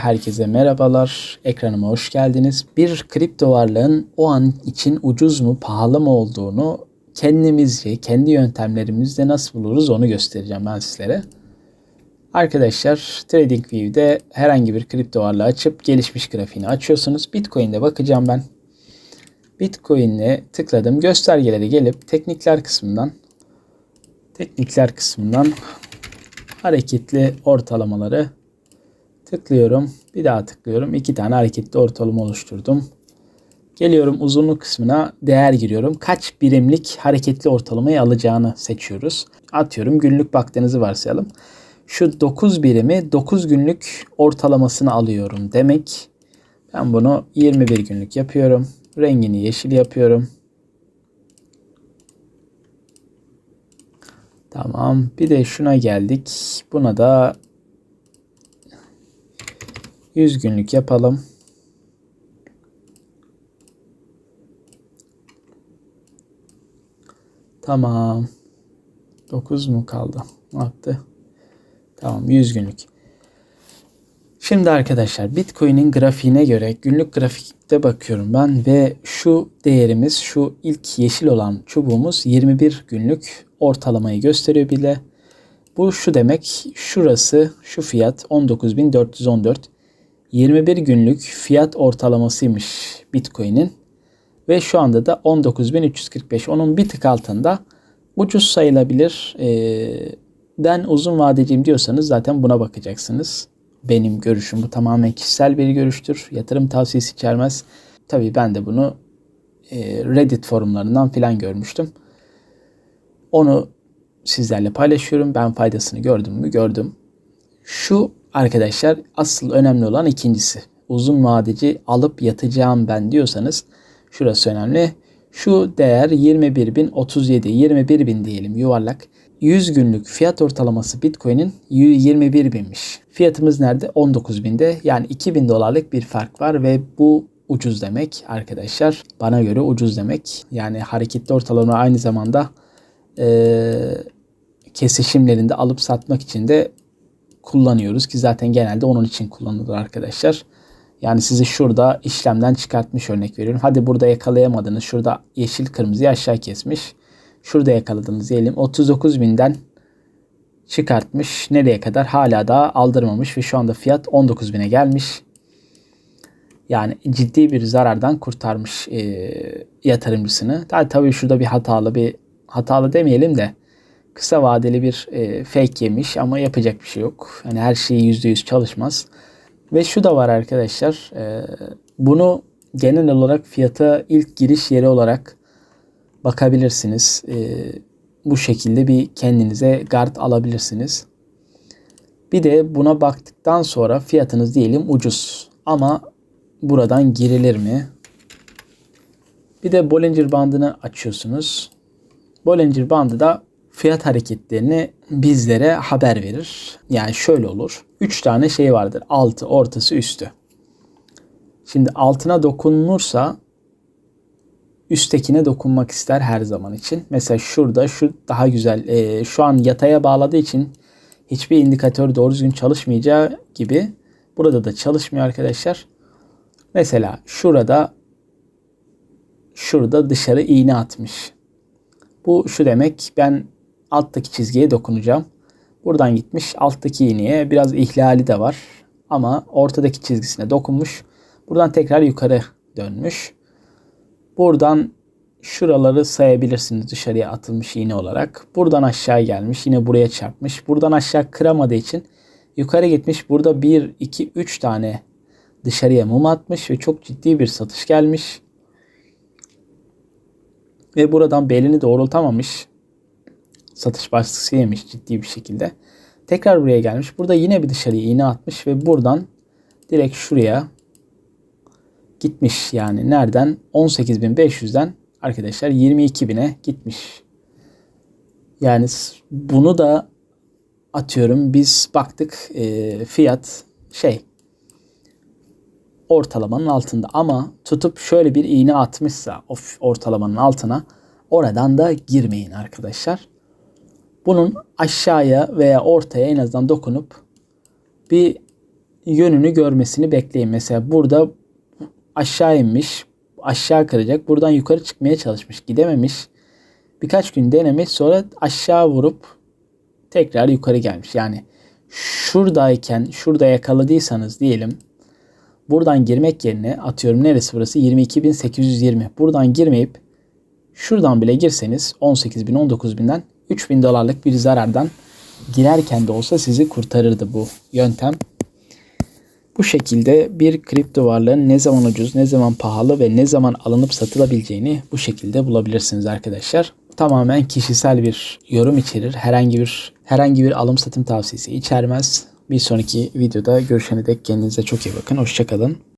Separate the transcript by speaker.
Speaker 1: Herkese merhabalar. Ekranıma hoş geldiniz. Bir kripto varlığın o an için ucuz mu, pahalı mı olduğunu kendimizce, kendi yöntemlerimizle nasıl buluruz onu göstereceğim ben sizlere. Arkadaşlar TradingView'de herhangi bir kripto varlığı açıp gelişmiş grafiğini açıyorsunuz. Bitcoin'de bakacağım ben. Bitcoin'e tıkladım. Göstergeleri gelip teknikler kısmından teknikler kısmından hareketli ortalamaları tıklıyorum. Bir daha tıklıyorum. İki tane hareketli ortalama oluşturdum. Geliyorum uzunluk kısmına değer giriyorum. Kaç birimlik hareketli ortalamayı alacağını seçiyoruz. Atıyorum günlük baktığınızı varsayalım. Şu 9 birimi 9 günlük ortalamasını alıyorum demek. Ben bunu 21 günlük yapıyorum. Rengini yeşil yapıyorum. Tamam. Bir de şuna geldik. Buna da 100 günlük yapalım. Tamam. 9 mu kaldı? Ne yaptı? Tamam 100 günlük. Şimdi arkadaşlar Bitcoin'in grafiğine göre günlük grafikte bakıyorum ben ve şu değerimiz şu ilk yeşil olan çubuğumuz 21 günlük ortalamayı gösteriyor bile. Bu şu demek şurası şu fiyat 19.414 21 günlük fiyat ortalamasıymış Bitcoin'in ve şu anda da 19.345 onun bir tık altında ucuz sayılabilir. Ee, ben uzun vadeciyim diyorsanız zaten buna bakacaksınız. Benim görüşüm bu tamamen kişisel bir görüştür. Yatırım tavsiyesi içermez. Tabii ben de bunu e, Reddit forumlarından filan görmüştüm. Onu sizlerle paylaşıyorum. Ben faydasını gördüm mü? Gördüm. Şu arkadaşlar asıl önemli olan ikincisi. Uzun vadeci alıp yatacağım ben diyorsanız şurası önemli. Şu değer 21.037, 21.000 diyelim yuvarlak. 100 günlük fiyat ortalaması Bitcoin'in 21 binmiş. Fiyatımız nerede? 19 binde. Yani 2000 dolarlık bir fark var ve bu ucuz demek arkadaşlar. Bana göre ucuz demek. Yani hareketli ortalama aynı zamanda e, kesişimlerinde alıp satmak için de kullanıyoruz ki zaten genelde onun için kullanılır arkadaşlar. Yani sizi şurada işlemden çıkartmış örnek veriyorum. Hadi burada yakalayamadınız. Şurada yeşil kırmızıyı aşağı kesmiş. Şurada yakaladınız diyelim. 39 binden çıkartmış. Nereye kadar? Hala daha aldırmamış ve şu anda fiyat 19 bine gelmiş. Yani ciddi bir zarardan kurtarmış e, yatırımcısını. Tabii, tabii şurada bir hatalı bir hatalı demeyelim de kısa vadeli bir e, fake yemiş ama yapacak bir şey yok. Hani her şey %100 çalışmaz. Ve şu da var arkadaşlar. E, bunu genel olarak fiyata ilk giriş yeri olarak bakabilirsiniz. E, bu şekilde bir kendinize guard alabilirsiniz. Bir de buna baktıktan sonra fiyatınız diyelim ucuz. Ama buradan girilir mi? Bir de Bollinger bandını açıyorsunuz. Bollinger bandı da fiyat hareketlerini bizlere haber verir. Yani şöyle olur. 3 tane şey vardır. Altı, ortası, üstü. Şimdi altına dokunulursa üsttekine dokunmak ister her zaman için. Mesela şurada şu daha güzel. E, şu an yataya bağladığı için hiçbir indikatör doğru düzgün çalışmayacağı gibi burada da çalışmıyor arkadaşlar. Mesela şurada şurada dışarı iğne atmış. Bu şu demek ben alttaki çizgiye dokunacağım. Buradan gitmiş alttaki iğneye biraz ihlali de var. Ama ortadaki çizgisine dokunmuş. Buradan tekrar yukarı dönmüş. Buradan şuraları sayabilirsiniz dışarıya atılmış iğne olarak. Buradan aşağı gelmiş. Yine buraya çarpmış. Buradan aşağı kıramadığı için yukarı gitmiş. Burada 1, 2, 3 tane dışarıya mum atmış ve çok ciddi bir satış gelmiş. Ve buradan belini doğrultamamış satış baskısı yemiş ciddi bir şekilde. Tekrar buraya gelmiş. Burada yine bir dışarıya iğne atmış ve buradan direkt şuraya gitmiş. Yani nereden? 18.500'den arkadaşlar 22.000'e gitmiş. Yani bunu da atıyorum biz baktık e, fiyat şey ortalamanın altında ama tutup şöyle bir iğne atmışsa o ortalamanın altına oradan da girmeyin arkadaşlar bunun aşağıya veya ortaya en azından dokunup bir yönünü görmesini bekleyin. Mesela burada aşağı inmiş, aşağı kıracak. Buradan yukarı çıkmaya çalışmış, gidememiş. Birkaç gün denemiş, sonra aşağı vurup tekrar yukarı gelmiş. Yani şuradayken, şurada yakaladıysanız diyelim buradan girmek yerine atıyorum neresi burası 22.820. Buradan girmeyip şuradan bile girseniz 18.000 19.000'den 3.000 dolarlık bir zarardan girerken de olsa sizi kurtarırdı bu yöntem. Bu şekilde bir kripto varlığın ne zaman ucuz, ne zaman pahalı ve ne zaman alınıp satılabileceğini bu şekilde bulabilirsiniz arkadaşlar. Tamamen kişisel bir yorum içerir. Herhangi bir herhangi bir alım satım tavsiyesi içermez. Bir sonraki videoda görüşene dek kendinize çok iyi bakın. Hoşçakalın.